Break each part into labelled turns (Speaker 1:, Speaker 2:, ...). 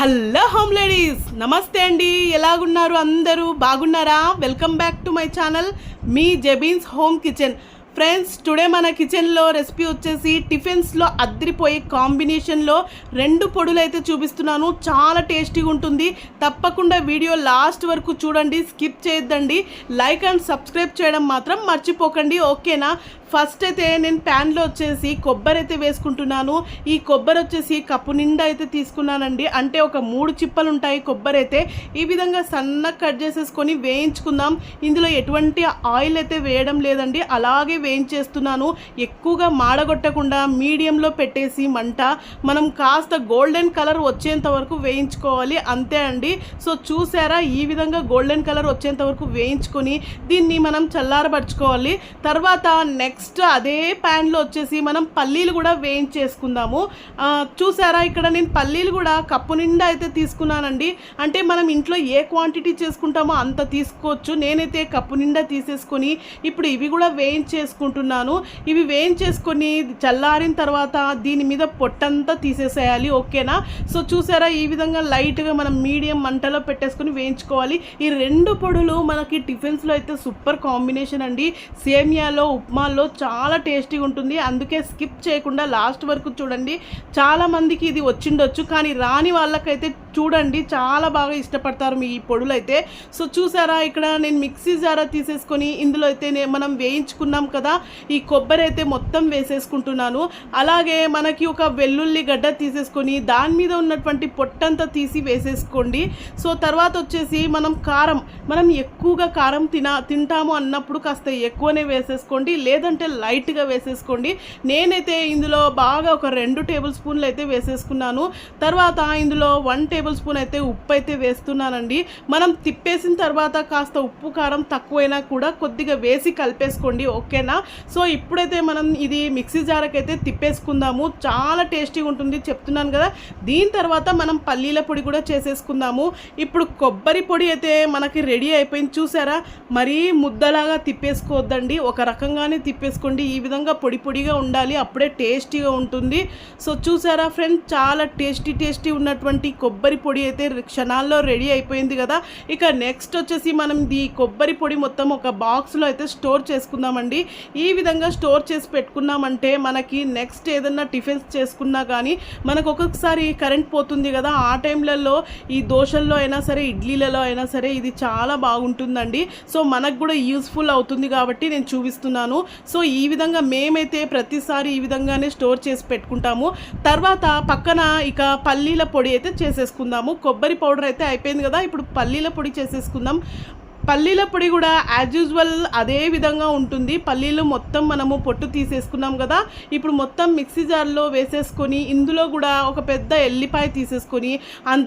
Speaker 1: Hello home ladies నమస్తే అండి. ఎలాగున్నారు అందరూ? బాగున్నారా? Welcome back to my channel. Me Jabeen's home kitchen. Friends today మన కిచెన్లో రెసిపీ వచ్చేసి టిఫిన్స్లో అద్దరిపోయే కాంబినేషన్లో రెండు పొడులు అయితే చూపిస్తున్నాను. చాలా టేస్టీగా ఉంటుంది. తప్పకుండా వీడియో లాస్ట్ వరకు చూడండి స్కిప్ చేయొద్దండి. లైక్ అండ్ సబ్స్క్రైబ్ చేయడం మాత్రం మర్చిపోకండి. ఓకేనా? ఫస్ట్ అయితే నేను ప్యాన్లో వచ్చేసి కొబ్బరి అయితే వేసుకుంటున్నాను. ఈ కొబ్బరి వచ్చేసి కప్పు నిండా అయితే తీసుకున్నానండి. అంటే ఒక మూడు చిప్పలు ఉంటాయి కొబ్బరి అయితే. ఈ విధంగా సన్నగా కట్ చేసేసుకొని వేయించుకుందాం. ఇందులో ఎటువంటి ఆయిల్ అయితే వేయడం లేదండి. అలాగే వేయించేస్తున్నాను ఎక్కువగా మాడగొట్టకుండా మీడియంలో పెట్టేసి మంట మనం కాస్త గోల్డెన్ కలర్ వచ్చేంత వరకు వేయించుకోవాలి అంతే అండి. సో చూసారా? ఈ విధంగా గోల్డెన్ కలర్ వచ్చేంత వరకు వేయించుకొని దీన్ని మనం చల్లారపరచుకోవాలి తర్వాత నెక్స్ట్ అదే ప్యాన్లో వచ్చేసి మనం పల్లీలు కూడా వేయించేసుకుందాము. చూసారా? ఇక్కడ నేను పల్లీలు కూడా కప్పు నిండా అయితే తీసుకున్నానండి. అంటే మనం ఇంట్లో ఏ క్వాంటిటీ చేసుకుంటామో అంత తీసుకోవచ్చు. నేనైతే కప్పు నిండా తీసేసుకొని ఇప్పుడు ఇవి కూడా వేయించేసుకుంటున్నాను ఇవి వేయించేసుకొని చల్లారిన తర్వాత దీని మీద పొట్టంతా తీసేసేయాలి. ఓకేనా? సో చూసారా? ఈ విధంగా లైట్గా మనం మీడియం మంటలో పెట్టేసుకొని వేయించుకోవాలి. ఈ రెండు పొడులు మనకి టిఫిన్స్లో అయితే సూపర్ కాంబినేషన్ అండి. సేమియాలో ఉప్మాలో చాలా టేస్టీగా ఉంటుంది. అందుకే స్కిప్ చేయకుండా లాస్ట్ వరకు చూడండి. చాలామందికి ఇది వచ్చిండొచ్చు. కానీ రాని వాళ్ళకైతే చూడండి చాలా బాగా ఇష్టపడతారు మీ ఈ పొడులు అయితే సో చూసారా ఇక్కడ నేను మిక్సీ జారా తీసేసుకొని ఇందులో అయితే నే- మనం వేయించుకున్నాం కదా ఈ కొబ్బరి అయితే మొత్తం వేసేసుకుంటున్నాను. అలాగే మనకి ఒక వెల్లుల్లి గడ్డ తీసేసుకొని దాని మీద ఉన్నటువంటి పొట్టంతా తీసి వేసేసుకోండి. సో తర్వాత వచ్చేసి మనం కారం మనం ఎక్కువగా కారం తిన తింటాము అన్నప్పుడు కాస్త ఎక్కువనే వేసేసుకోండి లేదంటే లైట్గా వేసేసుకోండి. నేనైతే ఇందులో బాగా ఒక రెండు టేబుల్ స్పూన్లు అయితే వేసేసుకున్నాను. తర్వాత ఇందులో వన్ టేబుల్ స్పూన్ అయితే ఉప్పు అయితే వేస్తున్నానండి. మనం తిప్పేసిన తర్వాత కాస్త ఉప్పు కారం తక్కువైనా కూడా కొద్దిగా వేసి కలిపేసుకోండి ఓకేనా? సో ఇప్పుడైతే మనం ఇది మిక్సీ జారకైతే తిప్పేసుకుందాము. చాలా టేస్టీగా ఉంటుంది చెప్తున్నాను కదా. దీని తర్వాత మనం పల్లీల పొడి కూడా చేసేసుకుందాము. ఇప్పుడు కొబ్బరి పొడి అయితే మనకి రెడీ అయిపోయింది చూసారా? మరీ ముద్దలాగా తిప్పేసుకోవద్దండి. ఒక రకంగానే తిప్పేసుకోండి. ఈ విధంగా పొడి పొడిగా ఉండాలి అప్పుడే టేస్టీగా ఉంటుంది. సో చూసారా ఫ్రెండ్స్? చాలా టేస్టీ టేస్టీ ఉన్నటువంటి కొబ్బరి కొబ్బరి పొడి అయితే క్షణాల్లో రెడీ అయిపోయింది కదా. ఇక నెక్స్ట్ వచ్చేసి మనం ఈ కొబ్బరి పొడి మొత్తం ఒక బాక్స్లో అయితే స్టోర్ చేసుకుందామండి. ఈ విధంగా స్టోర్ చేసి పెట్టుకున్నామంటే మనకి నెక్స్ట్ ఏదన్నా టిఫిన్స్ చేసుకున్నా కానీ మనకు ఒక్కొక్కసారి కరెంట్ పోతుంది కదా. ఆ టైంలలో ఈ దోశల్లో అయినా సరే ఇడ్లీలలో అయినా సరే ఇది చాలా బాగుంటుందండి. సో మనకు కూడా యూస్ఫుల్ అవుతుంది కాబట్టి నేను చూపిస్తున్నాను. సో ఈ విధంగా మేమైతే ప్రతిసారి ఈ విధంగానే స్టోర్ చేసి పెట్టుకుంటాము. తర్వాత పక్కన ఇక పల్లీల పొడి అయితే చేసేసుకుందాము కొబ్బరి పౌడర్ అయితే అయిపోయింది కదా ఇప్పుడు పల్లీల పొడి చేసేసుకుందాం. పల్లీల పొడి కూడా యాజ్ యూజువల్ అదే విధంగా ఉంటుంది. పల్లీలు మొత్తం మనము పొట్టు తీసేసుకున్నాం కదా. ఇప్పుడు మొత్తం మిక్సీ జార్లో వేసేసుకొని ఇందులో కూడా ఒక పెద్ద ఎల్లిపాయ తీసేసుకొని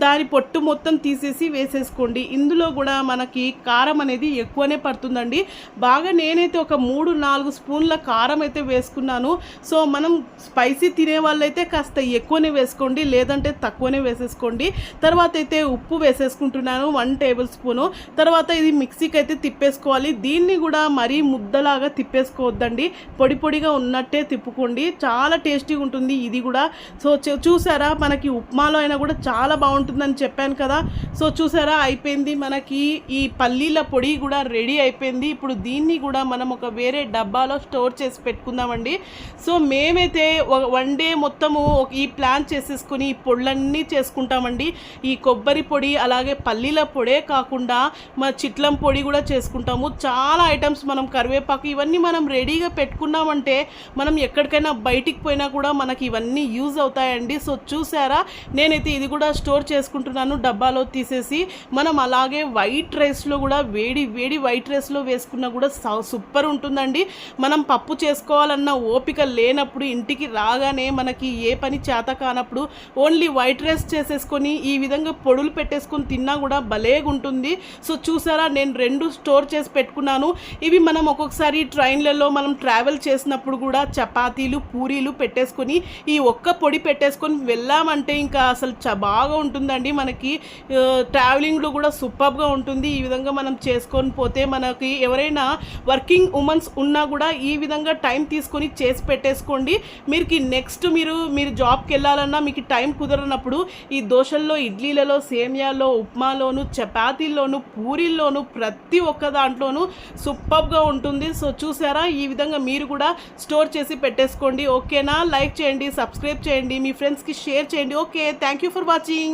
Speaker 1: దాని పొట్టు మొత్తం తీసేసి వేసేసుకోండి. ఇందులో కూడా మనకి కారం అనేది ఎక్కువనే పడుతుందండి. బాగా నేనైతే ఒక మూడు నాలుగు స్పూన్ల కారం అయితే వేసుకున్నాను. సో మనం స్పైసీ తినే వాళ్ళైతే కాస్త ఎక్కువనే వేసుకోండి లేదంటే తక్కువనే వేసేసుకోండి. తర్వాత అయితే ఉప్పు వేసేసుకుంటున్నాను వన్ టేబుల్ స్పూను. తర్వాత ఇది మిక్సీకి అయితే తిప్పేసుకోవాలి. దీన్ని కూడా మరీ ముద్దలాగా తిప్పేసుకోవద్దండి. పొడి పొడిగా ఉన్నట్టే తిప్పుకోండి. చాలా టేస్టీగా ఉంటుంది ఇది కూడా. సో చూసారా? మనకి ఉప్మాలో అయినా కూడా చాలా బాగుంటుందని చెప్పాను కదా. సో చూసారా? అయిపోయింది మనకి ఈ పల్లీల పొడి కూడా రెడీ అయిపోయింది. ఇప్పుడు దీన్ని కూడా మనం ఒక వేరే డబ్బాలో స్టోర్ చేసి పెట్టుకుందామండి. సో మేమైతే వన్ డే మొత్తము ఒక- ఈ ప్లాన్ చేసేసుకొని ఈ పొడులన్నీ చేసుకుంటామండి. ఈ కొబ్బరి పొడి అలాగే పల్లీల పొడే కాకుండా మా చిట్ల పొడి కూడా చేసుకుంటాము. చాలా ఐటమ్స్ మనం కరివేపాకు ఇవన్నీ మనం రెడీగా పెట్టుకున్నామంటే మనం ఎక్కడికైనా బయటికి పోయినా కూడా మనకి ఇవన్నీ యూజ్ అవుతాయండి. సో చూసారా? నేనైతే ఇది కూడా స్టోర్ చేసుకుంటున్నాను. డబ్బాలో తీసేసి మనం అలాగే వైట్ రైస్లో కూడా వేడి వేడి వైట్ రైస్లో వేసుకున్నా కూడా సూపర్ ఉంటుందండి. మనం పప్పు చేసుకోవాలన్న ఓపిక లేనప్పుడు ఇంటికి రాగానే మనకి ఏ పని చేత కానప్పుడు ఓన్లీ వైట్ రైస్ చేసేసుకొని ఈ విధంగా పొడులు పెట్టేసుకొని తిన్నా కూడా భలేగా ఉంటుంది సో చూసారా? నేను నేను రెండు స్టోర్ చేసి పెట్టుకున్నాను. ఇవి మనం ఒక్కొక్కసారి ట్రైన్లలో మనం ట్రావెల్ చేసినప్పుడు కూడా చపాతీలు పూరీలు పెట్టేసుకొని ఈ ఒక్క పొడి పెట్టేసుకొని వెళ్ళామంటే ఇంకా అసలు చ బాగా ఉంటుందండి మనకి. ట్రావెలింగ్లో కూడా సూపర్గా ఉంటుంది. ఈ విధంగా మనం చేసుకొని పోతే మనకి ఎవరైనా వర్కింగ్ ఉమెన్స్ ఉన్నా కూడా ఈ విధంగా టైం తీసుకొని చేసి పెట్టేసుకోండి. మీకు నెక్స్ట్ మీరు మీరు జాబ్కి వెళ్ళాలన్నా మీకు టైం కుదరనప్పుడు ఈ దోశల్లో ఇడ్లీలలో సేమియాలో ఉప్మాలోను చపాతీల్లోను పూరీల్లోను ప్రతి ఒక్క దాంట్లోనూ సూపర్గా ఉంటుంది. సో చూసారా ఈ విధంగా మీరు కూడా స్టోర్ చేసి పెట్టేసుకోండి. ఓకేనా? లైక్ చేయండి సబ్స్క్రైబ్ చేయండి మీ ఫ్రెండ్స్కి షేర్ చేయండి. Okay thank you for watching